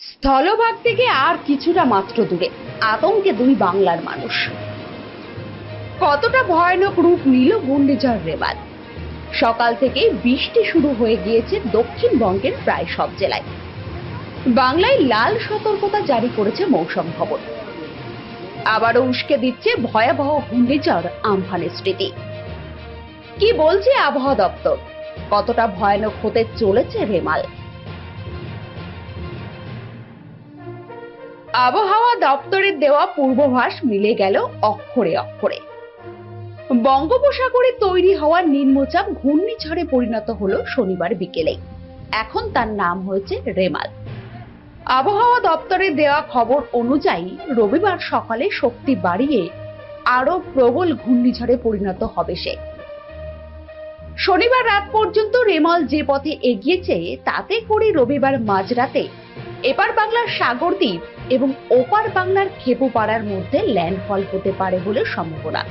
স্থলভাগ থেকে আর কিছুটা মাত্র দূরে। আতঙ্কে দুই বাংলার মানুষ। কতটা ভয়ানক রূপ নিল ঘূর্ণিঝড় রেবাল সকাল থেকে বৃষ্টি শুরু হয়ে গিয়েছে দক্ষিণবঙ্গের প্রায় সব জেলায়। বাংলায় লাল সতর্কতা জারি করেছে মৌসুম ভবন আবারও উস্কে দিচ্ছে ভয়াবহ ঘূর্ণিঝড় আমফানের স্মৃতি। কি বলছে আবহাওয়া দপ্তর? কতটা ভয়ানক হতে চলেছে রেমাল? আবহাওয়া দপ্তরের দেওয়া পূর্বভাস মিলে গেল অক্ষরে অক্ষরে। বঙ্গোপসাগরে তৈরি হওয়া নিম্নচাপ ঘূর্ণিঝড়ে পরিণত হলো শনিবার বিকেলে। এখন তার নাম হয়েছে রেমাল। আবহাওয়া দপ্তরের দেওয়া খবর অনুযায়ী রবিবার সকালে শক্তি বাড়িয়ে আরও প্রবল ঘূর্ণিঝড়ে পরিণত হবে সে। শনিবার রাত পর্যন্ত রেমাল যে পথে এগিয়েছে, তাতে করে রবিবার মাঝরাতে এপার বাংলার সাগরদ্বীপ এবং ওপার বাংলার খেপুপাড়ার মধ্যে ল্যান্ডফল হতে পারে বলে সম্ভাবনা।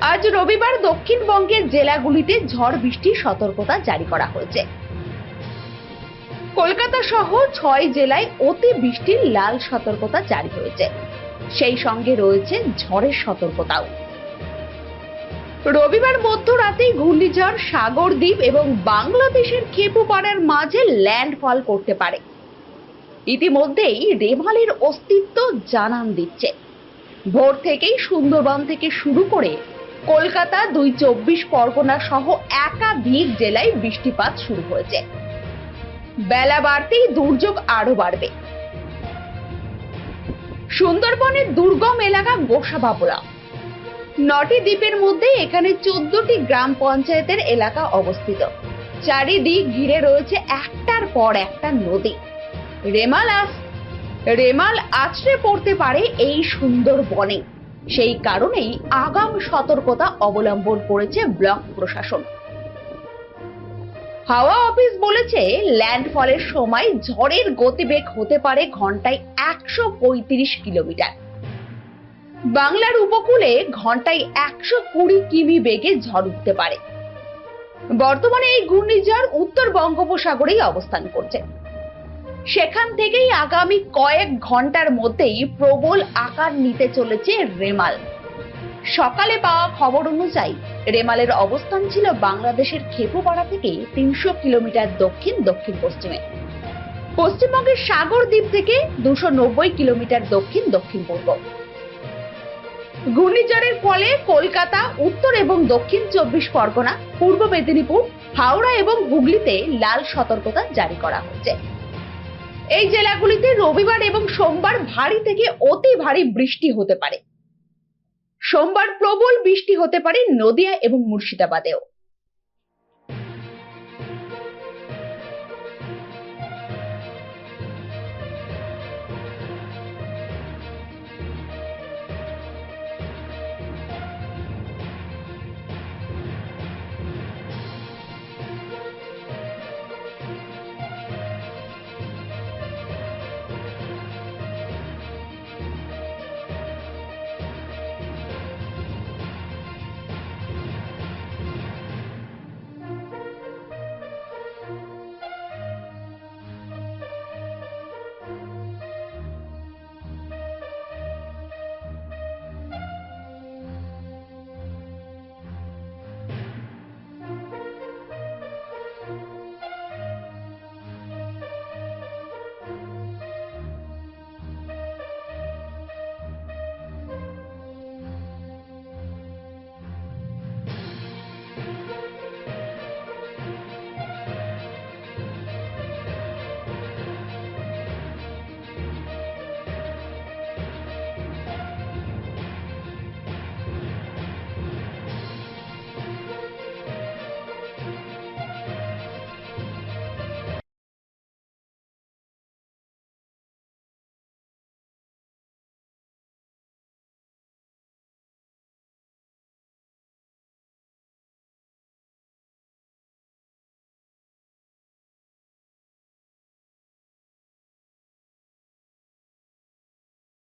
আজ রবিবার দক্ষিণবঙ্গের জেলাগুলিতে ঝড় বৃষ্টির সতর্কতা জারি করা হয়েছে। কলকাতা সহ ছয় জেলায় অতি বৃষ্টির লাল সতর্কতা জারি হয়েছে। সেই সঙ্গে রয়েছে ঝড়ের সতর্কতাও। রবিবার মধ্যরাতেই ঘূর্ণিঝড় সাগরদ্বীপ এবং বাংলাদেশের খেপুপাড়ার মাঝে ল্যান্ডফল করতে পারে। ইতিমধ্যেই রেমালের অস্তিত্ব জানান দিচ্ছে। ভোর থেকেই সুন্দরবন থেকে শুরু করে কলকাতা দুই চব্বিশ পরগনা সহ একাধিক জেলায় বৃষ্টিপাত শুরু হয়েছে। বেলা বাড়তেই দুর্যোগ আরও বাড়বে। সুন্দরবনের দুর্গম এলাকা গোসাবাবুরা নটি দ্বীপের মধ্যে এখানে চোদ্দটি গ্রাম পঞ্চায়েতের এলাকা অবস্থিত। চারিদিক ঘিরে রয়েছে একটার পর একটা নদী। রেমাল আস, রেমাল আছড়ে পড়তে পারে এই সুন্দর বনে। সেই কারণেই আগাম সতর্কতা অবলম্বন করেছে ব্লক প্রশাসন। হাওয়া অফিস বলেছে, ল্যান্ডফলের সময় ঝড়ের গতিবেগ হতে পারে ঘন্টায় একশো পঁয়ত্রিশ কিলোমিটার। বাংলার উপকূলে ঘন্টায় একশো কুড়ি কিমি বেগে ঝড় উঠতে পারে। বর্তমানে এই ঘূর্ণিঝড় উত্তর বঙ্গোপসাগরেই অবস্থান করছে। সেখান থেকেই আগামী কয়েক ঘণ্টার মধ্যেই প্রবল আকার নিতে চলেছে রেমাল। সকালে পাওয়া খবর অনুযায়ী, রেমালের অবস্থান ছিল বাংলাদেশের খেপুপাড়া থেকে তিনশো কিলোমিটার দক্ষিণ দক্ষিণ পশ্চিমে। পশ্চিমবঙ্গের সাগর দ্বীপ থেকে দুশো কিলোমিটার দক্ষিণ দক্ষিণ পূর্ব। ঘূর্ণিঝড়ের ফলে কলকাতা, উত্তর এবং দক্ষিণ চব্বিশ পরগনা, পূর্ব মেদিনীপুর, হাওড়া এবং হুগলিতে লাল সতর্কতা জারি করা হচ্ছে। এই জেলাগুলিতে রবিবার এবং সোমবার ভারী থেকে অতি ভারী বৃষ্টি হতে পারে। সোমবার প্রবল বৃষ্টি হতে পারে নদিয়া এবং মুর্শিদাবাদেও।